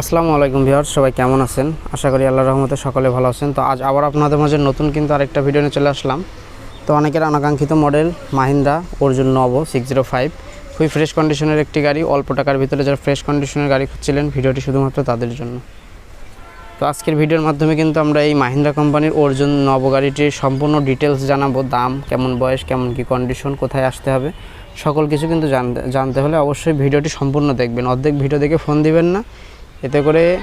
আসসালামু আলাইকুম ভিউয়ার্স, সবাই কেমন আছেন? আশা করি আল্লাহ রহমতে সকলে ভালো আছেন। তো আজ আবার আপনাদের মাঝে নতুন কিন্তু আরেকটা ভিডিও নিয়ে চলে আসলাম। তো অনেকের অনাকাঙ্ক্ষিত model Mahindra Arjun Novo six zero five খুবই ফ্রেশ কন্ডিশনের একটি গাড়ি। অল্প টাকার ভিতরে যারা ফ্রেশ কন্ডিশনের গাড়ি খুঁজছিলেন, ভিডিওটি শুধুমাত্র তাদের জন্য। তো আজকের ভিডিওর মাধ্যমে কিন্তু আমরা এই মাহিন্দ্রা কোম্পানির অর্জুন নব গাড়িটির সম্পূর্ণ ডিটেলস জানাব। দাম, কেমন বয়স, কেমন কি কন্ডিশন কোথায় আসতে হবে, সকল কিছু কিন্তু জানতে জানতে হলে অবশ্যই ভিডিওটি সম্পূর্ণ দেখবেন। অর্ধেক ভিডিও দেখে ফোন দিবেন না। এতে করে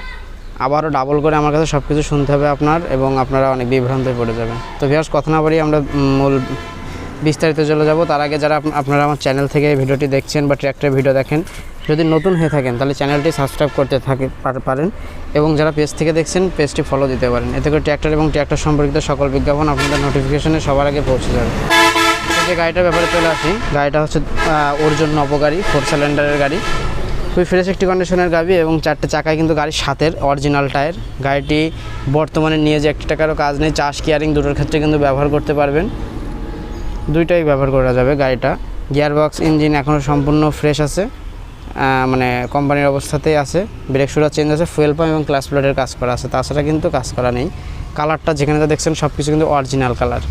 আবারও ডাবল করে আমার কাছে সব কিছু শুনতে হবে আপনার এবং আপনারা অনেক বিভ্রান্তে পড়ে যাবেন। তো ভিয়াস কথা না বাড়িয়ে আমরা মূল বিস্তারিত চলে যাব। তার আগে যারা আপ- আপনারা আমার চ্যানেল থেকে ভিডিওটি দেখছেন বা ট্র্যাক্টরের ভিডিও দেখেন যদি নতুন হয়ে থাকেন তাহলে চ্যানেলটি সাবস্ক্রাইব করতে থাকে পারেন এবং যারা পেজ থেকে দেখছেন পেজটি ফলো দিতে পারেন। এতে করে ট্র্যাক্টর এবং ট্র্যাক্টর সম্পর্কিত সকল বিজ্ঞাপন আপনাদের নোটিফিকেশনে সবার আগে পৌঁছে যাবে। যে গাড়িটার ব্যাপারে চলে আসি। গাড়িটা হচ্ছে আহ, অর্জুন নবগাড়ি ফোর সিলিন্ডারের গাড়ি। খুবই ফ্রেশ একটি কন্ডিশনের গাড়ি এবং চারটে চাকায় কিন্তু গাড়ির সাথের অরিজিনাল টায়ার গাড়িটি বর্তমানে নিয়ে যে একটি টাকারও কাজ নেই চাষ কেয়ারিং দুটোর ক্ষেত্রে কিন্তু ব্যবহার করতে পারবেন। দুইটাই ব্যবহার করা যাবে গাড়িটা। গিয়ারবক্স ইঞ্জিন এখনও সম্পূর্ণ ফ্রেশ আছে। মানে কোম্পানির অবস্থাতেই আছে। ব্রেক শুরা চেঞ্জ আছে ফুয়েল পাম্প এবং ক্লাস প্লেটের কাজ করা আছে। তাছাড়া কিন্তু কাজ করা নেই। কালারটা যেখানে দেখছেন, সব কিছু কিন্তু অরিজিনাল কালার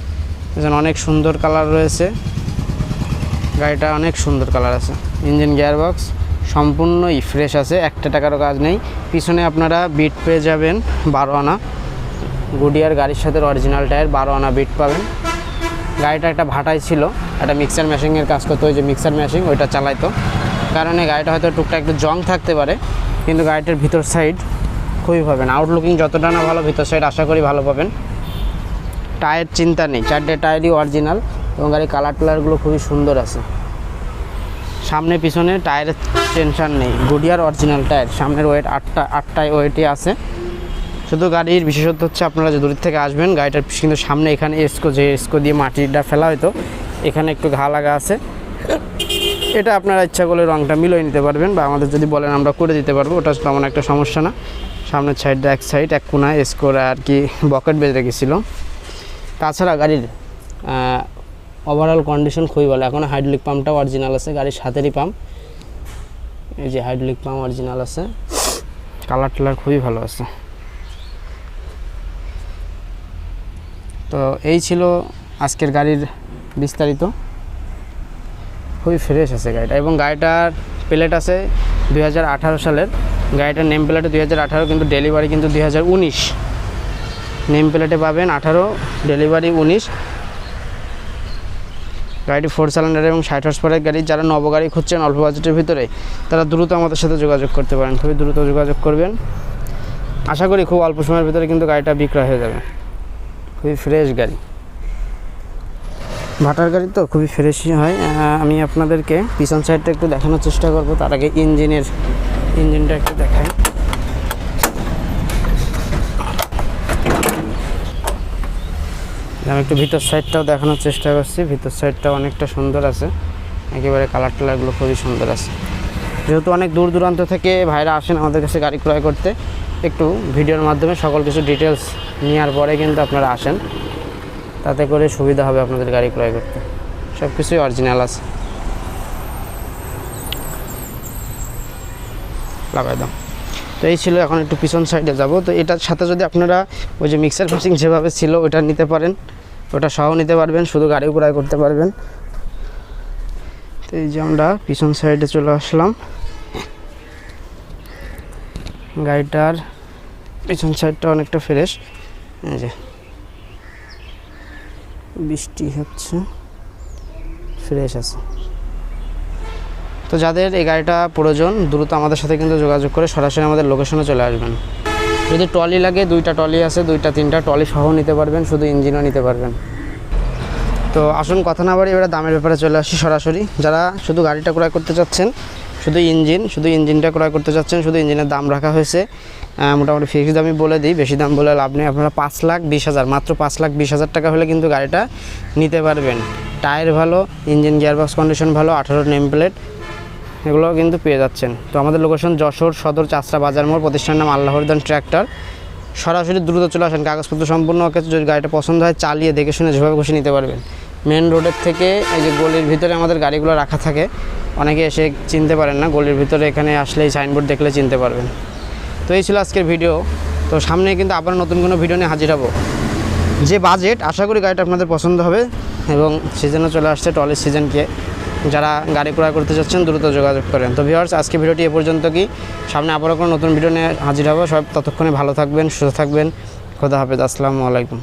এখানে অনেক সুন্দর কালার রয়েছে। গাড়িটা অনেক সুন্দর কালার আছে। ইঞ্জিন গিয়ারবক্স সম্পূর্ণই ফ্রেশ আছে, একটা টাকারও কাজ নেই। পিছনে আপনারা বিট পেয়ে যাবেন বারো আনা। গুডিয়ার গাড়ির সাথে অরিজিনাল টায়ার বারো আনা বিট পাবেন। গাড়িটা একটা ভাটাই ছিল, একটা মিক্সার মেশিনের কাজ করতো, ওই যে মিক্সার মেশিন ওইটা চালাইতো। কারণে গাড়িটা হয়তো টুকটাক একটু জং থাকতে পারে, কিন্তু গাড়িটার ভিতর সাইড খুবই পাবেন। আউটলুকিং যতটা না ভালো, ভিতর সাইড আশা করি ভালো পাবেন। টায়ার চিন্তা নেই, চারটে টায়ারই অরিজিনাল এবং গাড়ির কালার টালারগুলো খুবই সুন্দর আছে। সামনে, পিছনে টায়ারের টেনশান নেই। Goodyear original tyre. সামনের ওয়েট আটটা, আটটায় ওয়েটই আছে। শুধু গাড়ির বিশেষত্ব হচ্ছে আপনারা যে দূর থেকে আসবেন, গাড়িটার কিন্তু সামনে এখানে এসকো, যে এসকো দিয়ে মাটিটা ফেলা হয়তো, এখানে একটু ঘা লাগা আছে। এটা আপনারা ইচ্ছা করলে রংটা মিলিয়ে নিতে পারবেন বা আমাদের যদি বলেন আমরা করে দিতে পারব, ওটা তেমন একটা সমস্যা না। সামনের সাইডটা এক সাইড, এক কোনায় এসকোর আর কি বকেট বেঁধে রেখেছিল। তাছাড়া গাড়ির ওভারঅল কন্ডিশন খুবই ভালো। এখন হাইড্রোলিক পাম্পটাও অরিজিনাল আছে, গাড়ির সাথেরই পাম্প এই যে হাইড্রোলিক পাম্প অরিজিনাল আছে। কালার টালার খুবই ভালো আছে। তো এই ছিল আজকের গাড়ির বিস্তারিত। খুবই ফ্রেশ আছে গাড়িটা এবং গাড়িটার প্লেট আছে দু হাজার আঠারো সালের। গাড়িটার নেম প্লেটে দু হাজার আঠারো, কিন্তু ডেলিভারি কিন্তু দু হাজার উনিশ। নেম প্লেটে পাবেন আঠারো ডেলিভারি উনিশ। গাড়িটি ফোর সিলিন্ডার এবং ষাট হর্স পাওয়ারের গাড়ি। যারা নব গাড়ি খুঁজছেন, অল্প বাজেটের ভিতরে তারা দ্রুত আমাদের সাথে যোগাযোগ করতে পারেন। খুবই দ্রুত যোগাযোগ করবেন। আশা করি খুব অল্প সময়ের ভিতরে কিন্তু গাড়িটা বিক্রয় হয়ে যাবে। খুবই ফ্রেশ গাড়ি। ভাটার গাড়ি তো খুবই ফ্রেশই হয়। আমি আপনাদেরকে পিছন সাইডটা একটু দেখানোর চেষ্টা করব। তার আগে ইঞ্জিনের ইঞ্জিনটা একটু দেখাই। আমি একটু ভিতর সাইডটাও দেখানোর চেষ্টা করছি। ভিতর সাইডটা অনেকটা সুন্দর আছে। একেবারে কালার টালারগুলো খুবই সুন্দর আছে। যেহেতু অনেক দূর দূরান্ত থেকে ভাইরা আসেন আমাদের কাছে গাড়ি ক্রয় করতে, একটু ভিডিওর মাধ্যমে সকল কিছু ডিটেলস নেওয়ার পরে কিন্তু আপনারা আসেন। তাতে করে সুবিধা হবে আপনাদের গাড়ি ক্রয় করতে। সব কিছুই অরিজিনাল আছে। লাগাই দাও। তো এই ছিল এখন একটু পিছন সাইডে যাব। তো এটার সাথে যদি আপনারা ওই যে মিক্সার ফিক্সিং যেভাবে ছিল ওটা নিতে পারেন। ওটা সহ নিতে পারবেন, শুধু গাড়ি ক্রয় করতে পারবেন। তো এই যে আমরা পিছন সাইডে চলে আসলাম। গাড়িটার পিছন সাইডটা অনেকটা ফ্রেশ এই যে। বৃষ্টি হচ্ছে। ফ্রেশ আছে। তো যাদের এই গাড়িটা প্রয়োজন, দ্রুত আমাদের সাথে কিন্তু যোগাযোগ করে সরাসরি আমাদের লোকেশনে চলে আসবেন। যদি ট্রলি লাগে, দুইটা ট্রলি আছে, দুইটা, তিনটা ট্রলি সহ নিতে পারবেন, শুধু ইঞ্জিনও নিতে পারবেন। তো আসুন, কথা না বাড়ি এবারে দামের ব্যাপারে চলে আসি সরাসরি। যারা শুধু গাড়িটা ক্রয় করতে চাচ্ছেন, শুধু ইঞ্জিন, শুধু ইঞ্জিনটা ক্রয় করতে চাচ্ছেন, শুধু ইঞ্জিনের দাম রাখা হয়েছে মোটামুটি ফিক্সড দামই বলে দিই, বেশি দাম বলে লাভ নেই। আপনারা পাঁচ লাখ বিশ হাজার, মাত্র পাঁচ লাখ বিশ হাজার টাকা হলে কিন্তু গাড়িটা নিতে পারবেন। টায়ার ভালো, ইঞ্জিন গিয়ারবক্স কন্ডিশন ভালো, আঠারো নেম প্লেট এগুলো কিন্তু পেয়ে যাচ্ছেন। তো আমাদের লোকেশন যশোর সদর চাষরা বাজার মোড় প্রতিষ্ঠান নাম আল্লাহরদান ট্র্যাক্টর। সরাসরি দ্রুত চলে আসেন, কাগজপত্র সম্পূর্ণ ওকে যদি গাড়িটা পছন্দ হয়, চালিয়ে দেখে শুনে যেভাবে খুশি নিতে পারবেন। মেন রোডের থেকে এই যে গলির ভিতরে আমাদের গাড়িগুলো রাখা থাকে, অনেকে এসে চিনতে পারেন না, গলির ভিতরে এখানে আসলে এই সাইনবোর্ড দেখলে চিনতে পারবেন। তো তো এই ছিল আজকের ভিডিও তো সামনে কিন্তু আবার নতুন কোনো ভিডিও নিয়ে হাজির হব। যে বাজেট আশা করি গাড়িটা আপনাদের পছন্দ হবে এবং সিজনও চলে আসছে টলের সিজনকে যারা গাড়ি ক্রয় করতে চাচ্ছেন দ্রুত যোগাযোগ করেন। তো ভিউয়ার্স আজকে ভিডিওটি এ পর্যন্ত কি? সামনে আবারও কোনো নতুন ভিডিও নিয়ে হাজির হব। সব ততক্ষণে ভালো থাকবেন, সুস্থ থাকবেন। খোদা হাফেজ। আসসালামু আলাইকুম।